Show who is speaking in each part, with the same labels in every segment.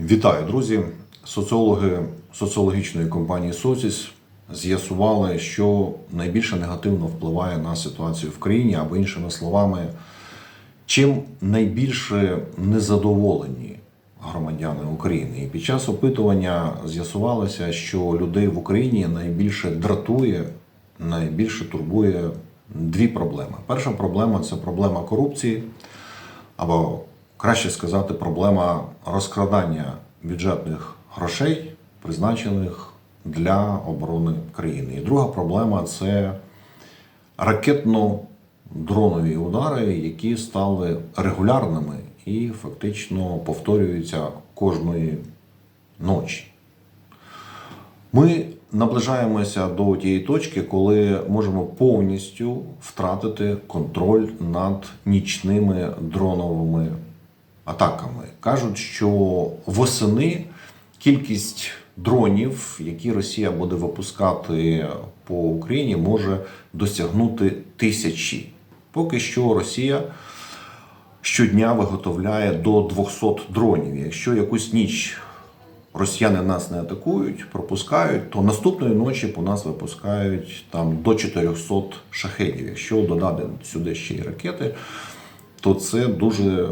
Speaker 1: Вітаю, друзі! Соціологи соціологічної компанії Соціс з'ясували, що найбільше негативно впливає на ситуацію в країні, або іншими словами, чим найбільше незадоволені громадяни України. І під час опитування з'ясувалося, що людей в Україні найбільше дратує, найбільше турбує дві проблеми. Перша проблема це проблема корупції або краще сказати, проблема розкрадання бюджетних грошей, призначених для оборони країни. І друга проблема це ракетно-дронові удари, які стали регулярними і фактично повторюються кожної ночі. Ми наближаємося до тієї точки, коли можемо повністю втратити контроль над нічними дроновими атаками. Кажуть, що восени кількість дронів, які Росія буде випускати по Україні, може досягнути тисячі. Поки що Росія щодня виготовляє до 200 дронів. Якщо якусь ніч росіяни нас не атакують, пропускають, то наступної ночі по нас випускають там до 400 шахедів. Якщо додати сюди ще й ракети, то це дуже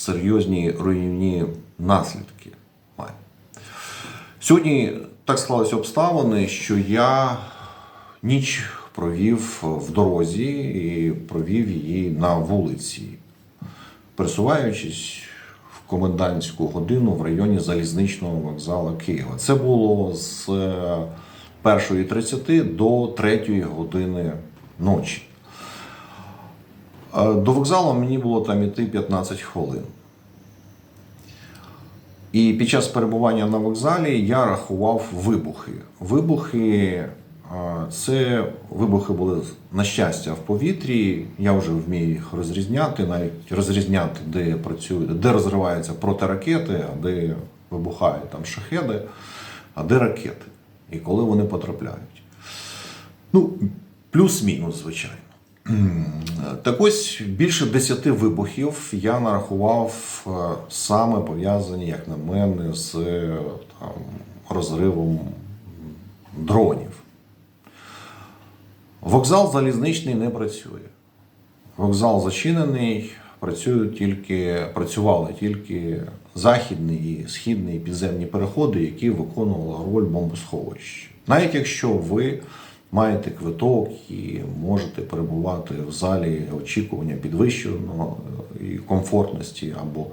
Speaker 1: серйозні руйнівні наслідки має. Сьогодні так склалися обставини, що я ніч провів в дорозі і провів її на вулиці, пересуваючись в комендантську годину в районі залізничного вокзалу Києва. Це було з 1.30 до 3 години ночі. Е, До вокзалу мені було там іти 15 хвилин. І під час перебування на вокзалі я рахував вибухи. Вибухи е, це вибухи були на щастя в повітрі. Я вже вмію їх розрізняти, навіть розрізняти, де працюють, де розриваються протиракети, а де вибухають там шахеди, а де ракети. І коли вони потрапляють. Ну, плюс-мінус, звичайно. Так ось більше десяти вибухів я нарахував е, саме пов'язані, як на мене, з е, там, розривом дронів. Вокзал залізничний не працює. Вокзал зачинений, працюють тільки, працювали тільки західні і східні підземні переходи, які виконували роль бомбосховищ. Навіть якщо ви маєте квиток і можете перебувати в залі очікування підвищеного і комфортності або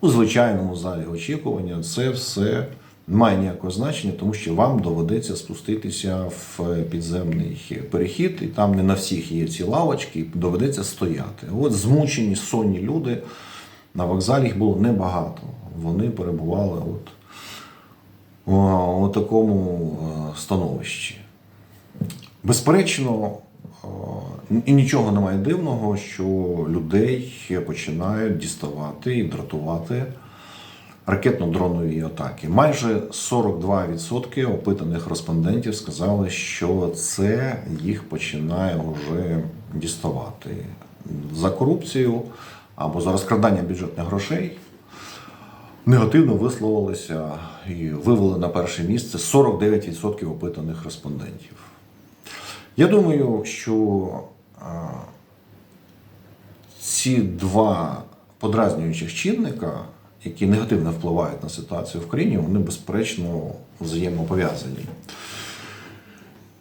Speaker 1: у звичайному залі очікування, це все не має ніякого значення, тому що вам доведеться спуститися в підземний перехід, і там не на всіх є ці лавочки, і доведеться стояти. От змучені сонні люди на вокзалі їх було небагато. Вони перебували от у, у такому е, становищі. Безперечно, е, і нічого немає дивного, що людей починають діставати і дратувати ракетно-дронові атаки. Майже 42% опитаних респондентів сказали, що це їх починає вже діставати за корупцію або за розкрадання бюджетних грошей. Негативно висловилися і вивели на перше місце 49% опитаних респондентів. Я думаю, що ці два подразнюючих чинника, які негативно впливають на ситуацію в країні, вони безперечно взаємопов'язані.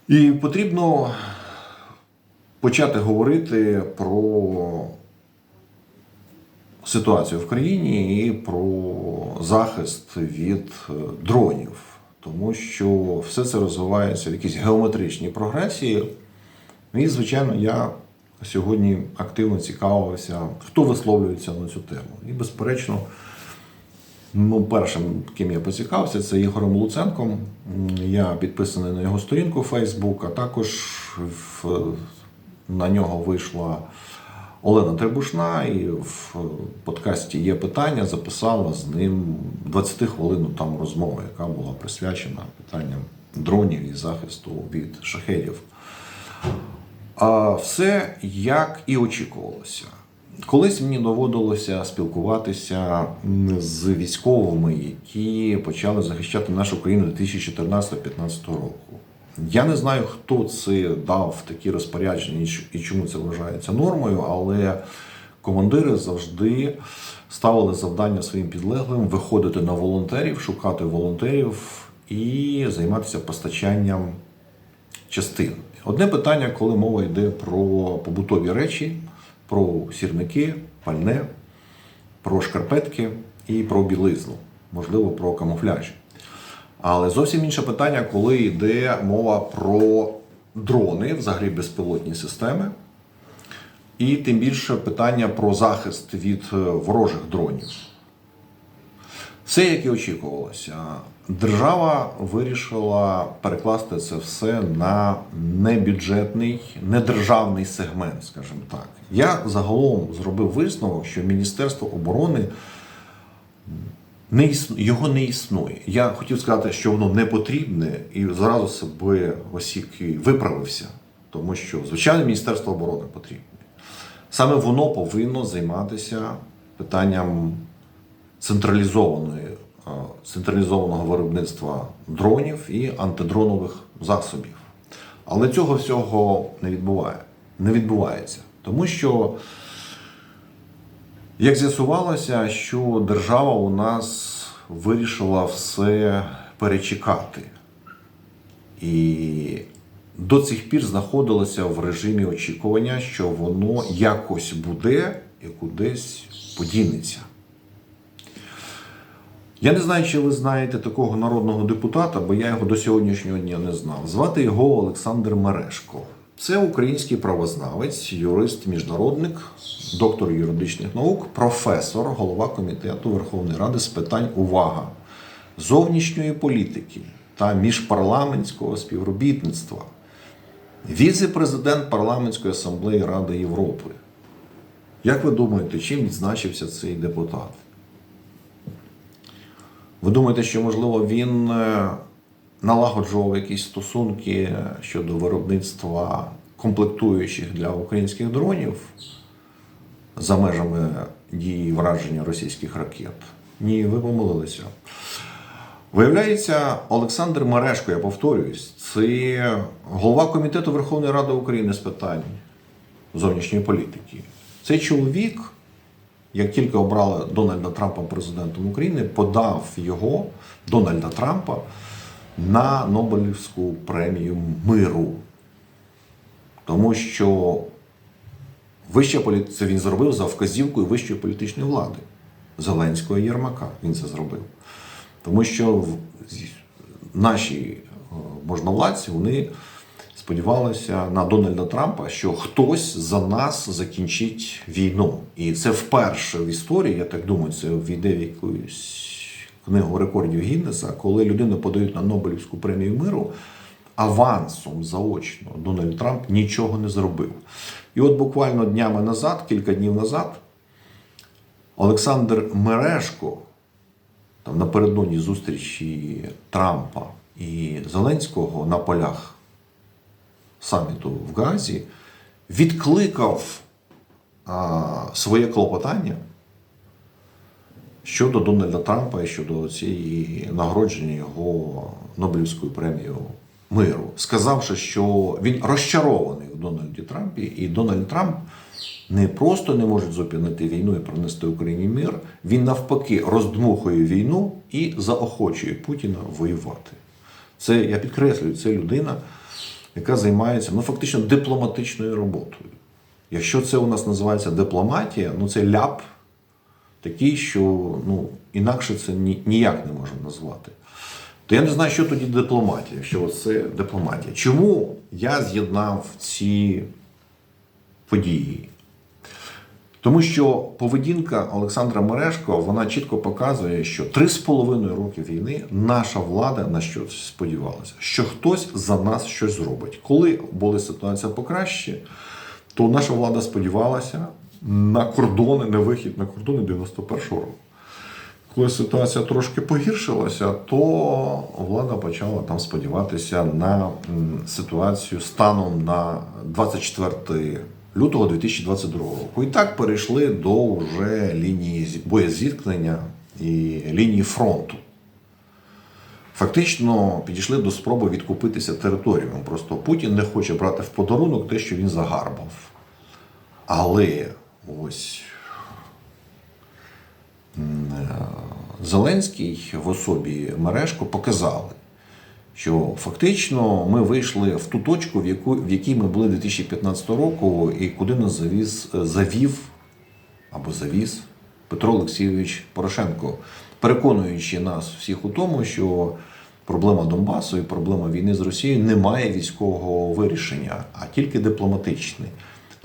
Speaker 1: І потрібно почати говорити про ситуацію в країні і про захист від е, дронів тому що все це розвивається в якійсь геометричній прогресії. І, звичайно, я сьогодні активно цікавився, хто висловлюється на цю тему. І, безперечно, ну, першим, ким я поцікавився, це Ігорем Луценком. Я підписаний на його сторінку Facebook, а також в, на нього вийшла. Олена Требушна і в подкасті є питання, записала з ним 20 хвилин там розмову, яка була присвячена питанням дронів і захисту від шахедів. А все як і очікувалося. Колись мені доводилося спілкуватися з військовими, які почали захищати нашу країну 2014-2015 року. Я не знаю, хто це дав такі розпорядження і чому це вважається нормою, але командири завжди ставили завдання своїм підлеглим виходити на волонтерів, шукати волонтерів і займатися постачанням частин. Одне питання, коли мова йде про побутові речі, про сірники, пальне, про шкарпетки і про білизну, можливо, про камуфляж. Але зовсім інше питання, коли йде мова про дрони, взагалі безпілотні системи, і тим більше питання про захист від е, ворожих дронів. Все, як і очікувалося, держава вирішила перекласти це все на небюджетний, недержавний сегмент, скажімо так. Я загалом зробив висновок, що Міністерство оборони не існує, його не існує. Я хотів сказати, що воно не потрібне, і зразу себе осік виправився, тому що звичайно Міністерство оборони потрібне. Саме воно повинно займатися питанням централізованої, централізованого виробництва дронів і антидронових засобів. Але цього всього не відбуває, не відбувається. Тому що, як з'ясувалося, що держава у нас вирішила все перечекати. І до цих пір знаходилося в режимі очікування, що воно якось буде і кудись подінеться. Я не знаю, чи ви знаєте такого народного депутата, бо я його до сьогоднішнього дня не знав. Звати його Олександр Мерешко. Це український правознавець, юрист, міжнародник, доктор юридичних наук, професор, голова комітету Верховної Ради з питань увага зовнішньої політики та міжпарламентського співробітництва, віце-президент парламентської асамблеї Ради Європи. Як ви думаєте, чим відзначився цей депутат? Ви думаєте, що можливо він е, налагоджував якісь стосунки щодо виробництва комплектуючих для українських дронів за межами дії враження російських ракет? Ні, ви помилилися. Виявляється, Олександр Мерешко, я повторююсь, це голова комітету Верховної Ради України з питань зовнішньої політики. Цей чоловік як тільки обрали Дональда Трампа президентом України, подав його Дональда Трампа на Нобелівську премію миру. Тому що вища полі... це він зробив за вказівкою вищої політичної влади Зеленського Єрмака. Він це зробив. Тому що наші е, можновладці вони сподівалися на Дональда Трампа, що хтось за нас закінчить війну. І це вперше в історії, я так думаю, це війде в якусь книгу рекордів Гіннеса, коли людину подають на Нобелівську премію миру. Авансом заочно Дональд Трамп нічого не зробив. І от буквально днями назад, кілька днів назад, Олександр Мерешко, там напередодні зустрічі Трампа і Зеленського на полях саміту в Газі, відкликав а, своє клопотання щодо Дональда Трампа і щодо цієї нагородження його Нобелівською премією миру, сказавши, що він розчарований в Дональді Трампі, і Дональд Трамп не просто не може зупинити війну і принести Україні мир, він навпаки роздмухує війну і заохочує Путіна воювати. Це я підкреслюю, це людина, яка займається ну, фактично дипломатичною роботою. Якщо це у нас називається дипломатія, ну це ляп такий, що ну, інакше це ніяк не можна назвати. То я не знаю, що тоді дипломатія, якщо це дипломатія. Чому я з'єднав ці події? Тому що поведінка Олександра Мерешко вона чітко показує, що три з половиною роки війни наша влада на щось сподівалася, що хтось за нас щось зробить. Коли була ситуація покраще, то наша влада сподівалася на кордони, на вихід на кордони 91-го року. Коли ситуація трошки погіршилася, то влада почала там сподіватися на ситуацію станом на 24 лютого 2022 року. І так перейшли до вже лінії боєзіткнення і лінії фронту. Фактично підійшли до спроби відкупитися територіями. Просто Путін не хоче брати в подарунок те, що він загарбав. Але ось е, Зеленський в особі Мережко показали, що фактично ми вийшли в ту точку, в, яку, в якій ми були 2015 року, і куди нас завіз, завів або завіз Петро Олексійович Порошенко, переконуючи нас всіх у тому, що проблема Донбасу і проблема війни з Росією не має військового вирішення, а тільки дипломатичне.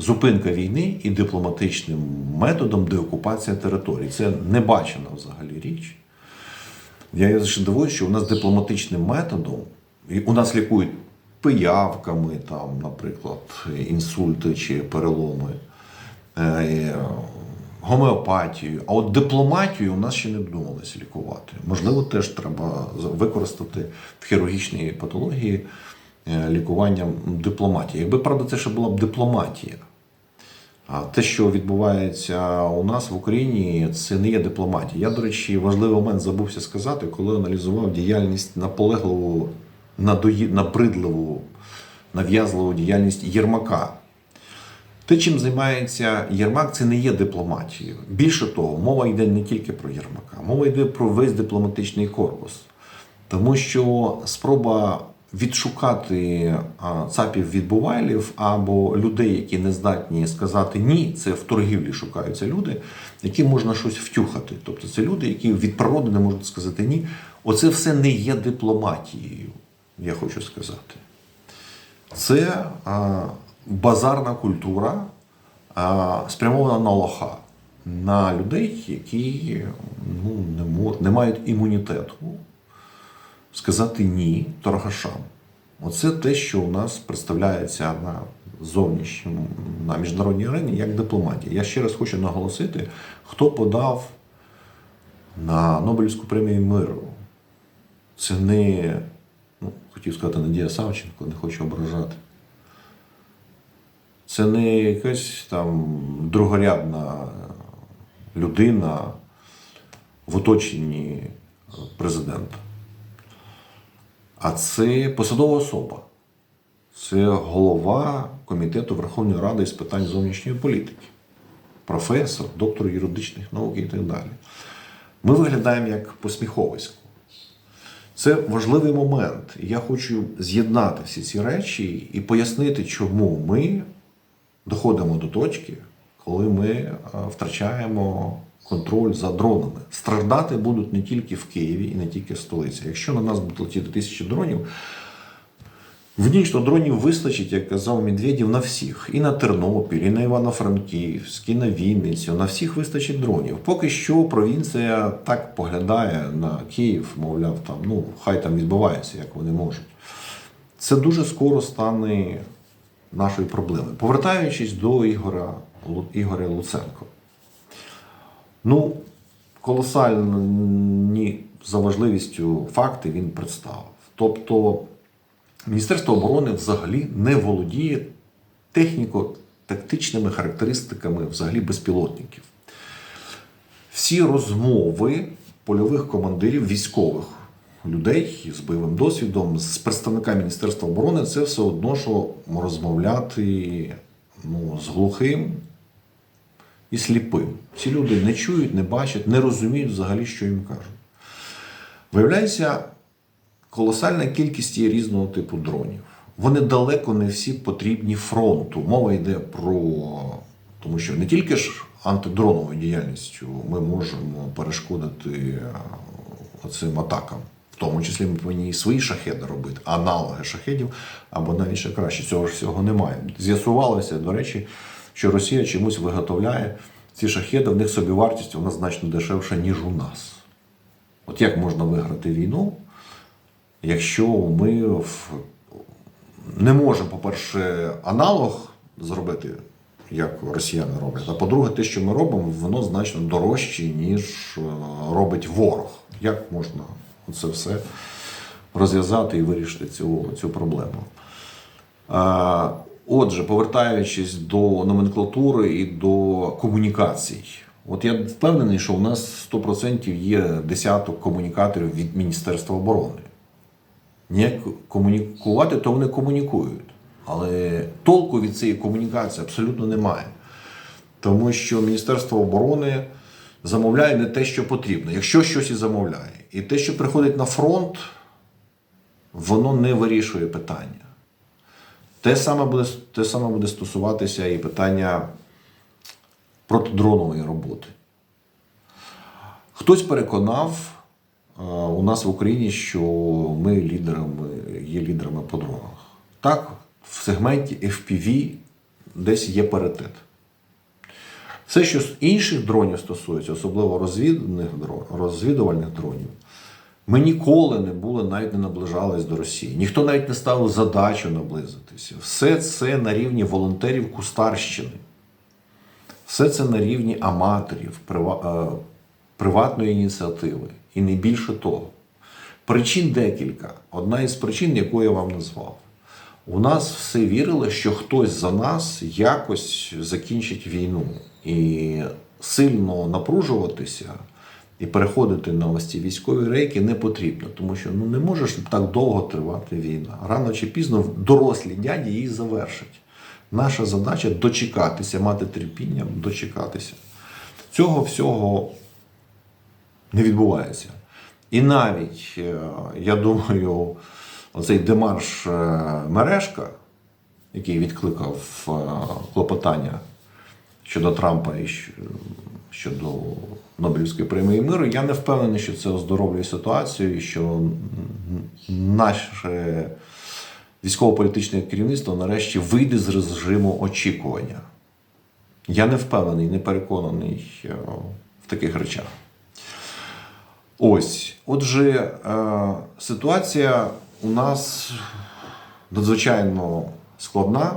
Speaker 1: Зупинка війни і дипломатичним методом деокупація територій. Це не бачена взагалі річ. Я ще дивуюся, що у нас дипломатичним методом, і у нас лікують пиявками, там, наприклад, інсульти чи переломи, е, гомеопатію. А от дипломатію у нас ще не додумалися лікувати. Можливо, теж треба використати в хірургічній патології е, лікуванням дипломатії. Якби правда, це ще була б дипломатія. А те, що відбувається у нас в Україні, це не є дипломатія. Я, до речі, важливий момент забувся сказати, коли аналізував діяльність наполегливу, надої... набридливу, нав'язливу діяльність Єрмака. Те, чим займається Єрмак, це не є дипломатією. Більше того, мова йде не тільки про Єрмака, мова йде про весь дипломатичний корпус. Тому що спроба відшукати цапів відбувайлів або людей, які не здатні сказати ні, це в торгівлі шукаються люди, які можна щось втюхати. Тобто це люди, які від природи не можуть сказати ні. Оце все не є дипломатією, я хочу сказати. Це а, базарна культура, а, спрямована на лоха, на людей, які ну, не, мож, не мають імунітету сказати ні торгашам. Оце те, що у нас представляється на зовнішньому, на міжнародній арені як дипломатія. Я ще раз хочу наголосити, хто подав на Нобелівську премію миру. Це не, ну, хотів сказати Надія Савченко, не хочу ображати. Це не якась там другорядна людина в оточенні президента. А це посадова особа. Це голова комітету Верховної Ради з питань зовнішньої політики, професор, доктор юридичних наук і так далі. Ми виглядаємо як посміховисько. Це важливий момент. Я хочу з'єднати всі ці речі і пояснити, чому ми доходимо до точки, коли ми е, втрачаємо контроль за дронами. Страждати будуть не тільки в Києві і не тільки в столиці. Якщо на нас будуть летіти тисячі дронів, в ніч то дронів вистачить, як казав Медведєв, на всіх. І на Тернопіль, і на Івано-Франківськ, і на Вінницю. На всіх вистачить дронів. Поки що провінція так поглядає на Київ, мовляв, там, ну, хай там відбувається, як вони можуть. Це дуже скоро стане нашою проблемою. Повертаючись до Ігора, Лу- Ігоря Луценко. Ну, колосальні за важливістю факти він представив. Тобто, Міністерство оборони взагалі не володіє техніко-тактичними характеристиками взагалі безпілотників. Всі розмови польових командирів, військових людей з бойовим досвідом, з представниками Міністерства оборони, це все одно, що розмовляти ну, з глухим і сліпим. Ці люди не чують, не бачать, не розуміють взагалі, що їм кажуть. Виявляється, колосальна кількість є різного типу дронів. Вони далеко не всі потрібні фронту. Мова йде про тому, що не тільки ж антидроновою діяльністю ми можемо перешкодити е, оцим атакам. В тому числі ми повинні і свої шахеди робити, аналоги шахедів, або навіть ще краще. Цього ж всього немає. З'ясувалося, до речі, що Росія чомусь виготовляє ці шахеди, в них собівартість вона значно дешевша, ніж у нас. От як можна виграти війну, якщо ми в... не можемо, по-перше, аналог зробити, як росіяни роблять, а по-друге, те, що ми робимо, воно значно дорожче, ніж е, робить ворог. Як можна це все розв'язати і вирішити цю, цю проблему? Отже, повертаючись до номенклатури і до комунікацій, от я впевнений, що у нас 100% є десяток комунікаторів від Міністерства оборони. Ніяк комунікувати, то вони комунікують. Але толку від цієї комунікації абсолютно немає. Тому що Міністерство оборони замовляє не те, що потрібно, якщо щось і замовляє. І те, що приходить на фронт, воно не вирішує питання. Те саме буде, те саме буде стосуватися і питання протидронової роботи. Хтось переконав е, у нас в Україні, що ми лідерами, є лідерами по дронах. Так, в сегменті FPV десь є паритет. Все, що з інших дронів стосується, особливо розвідувальних дрон- розвідувальних дронів, ми ніколи не були, навіть не наближались до Росії. Ніхто навіть не ставив задачу наблизитися. Все це на рівні волонтерів Кустарщини. Все це на рівні аматорів, е, приватної ініціативи. І не більше того. Причин декілька. Одна із причин, яку я вам назвав. У нас все вірили, що хтось за нас якось закінчить війну. І сильно напружуватися і переходити на ось ці військові рейки не потрібно, тому що ну, не може ж так довго тривати війна. Рано чи пізно дорослі дяді її завершать. Наша задача дочекатися, мати терпіння, дочекатися. Цього всього не відбувається. І навіть, е, я думаю, оцей демарш е, мережка, який відкликав е, клопотання щодо Трампа і щодо Нобелівської премії миру, я не впевнений, що це оздоровлює ситуацію, і що наше військово-політичне керівництво нарешті вийде з режиму очікування. Я не впевнений, не переконаний е, в таких речах. Ось, отже, е, ситуація у нас надзвичайно складна.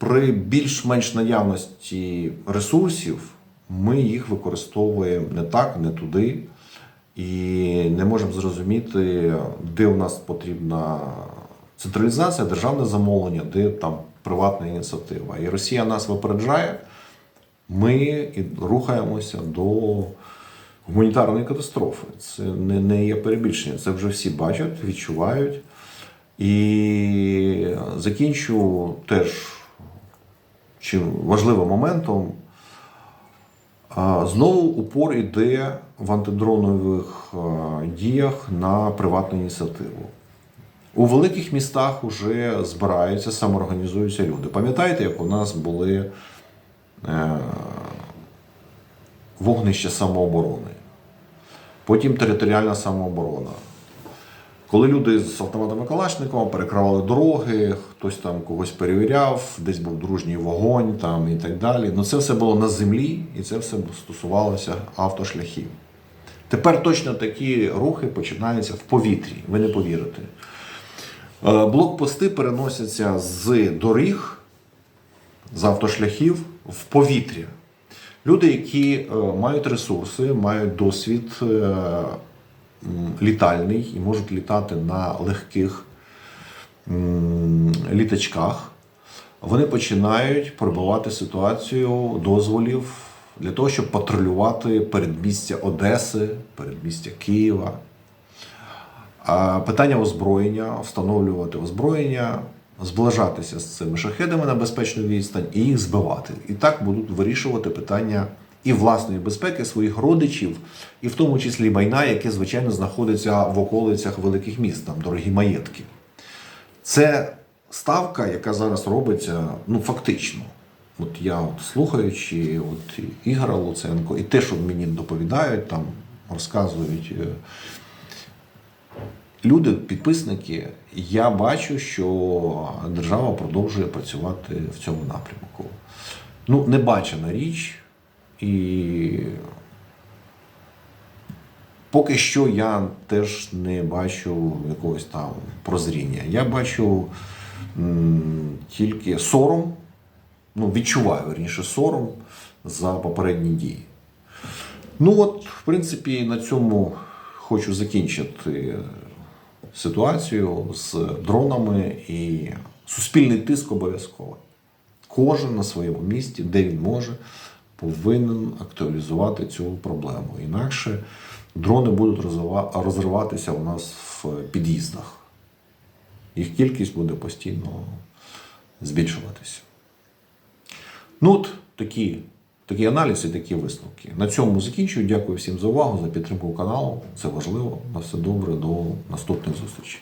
Speaker 1: При більш-менш наявності ресурсів ми їх використовуємо не так, не туди. І не можемо зрозуміти, де у нас потрібна централізація, державне замовлення, де там приватна ініціатива. І Росія нас випереджає ми рухаємося до гуманітарної катастрофи. Це не, не є перебільшення. Це вже всі бачать, відчувають. І закінчу теж чим важливим моментом. Знову упор іде в антидронових діях на приватну ініціативу. У великих містах вже збираються, самоорганізуються люди. Пам'ятаєте, як у нас були е, вогнища самооборони, потім територіальна самооборона. Коли люди з автоматами Калашникова перекривали дороги, хтось там когось перевіряв, десь був дружній вогонь там, і так далі. Ну це все було на землі і це все стосувалося автошляхів. Тепер точно такі рухи починаються в повітрі, ви не повірите. Е, Блокпости переносяться з доріг, з автошляхів в повітря. Люди, які е, мають ресурси, мають досвід е, літальний і можуть літати на легких літачках, вони починають пробивати ситуацію дозволів для того, щоб патрулювати передмістя Одеси, передмістя Києва. Питання озброєння, встановлювати озброєння, зближатися з цими шахедами на безпечну відстань і їх збивати. І так будуть вирішувати питання і власної безпеки своїх родичів, і в тому числі майна, яке, звичайно, знаходиться в околицях великих міст, там дорогі маєтки. Це ставка, яка зараз робиться, ну фактично. От я от слухаючи от Ігора Луценко, і те, що мені доповідають, там розказують е, люди, підписники, я бачу, що держава продовжує працювати в цьому напрямку. Ну, небачена річ, і поки що я теж не бачу якогось там прозріння. Я бачу м, тільки сором, ну, відчуваю верніше сором за попередні дії. Ну от, в принципі, на цьому хочу закінчити ситуацію з дронами і суспільний тиск обов'язково. Кожен на своєму місці, де він може, повинен актуалізувати цю проблему. Інакше дрони будуть розриватися у нас в під'їздах. Їх кількість буде постійно збільшуватися. Ну от такі, такі аналізи, такі висновки. На цьому закінчую. Дякую всім за увагу, за підтримку каналу. Це важливо. На все добре. До наступних зустрічей.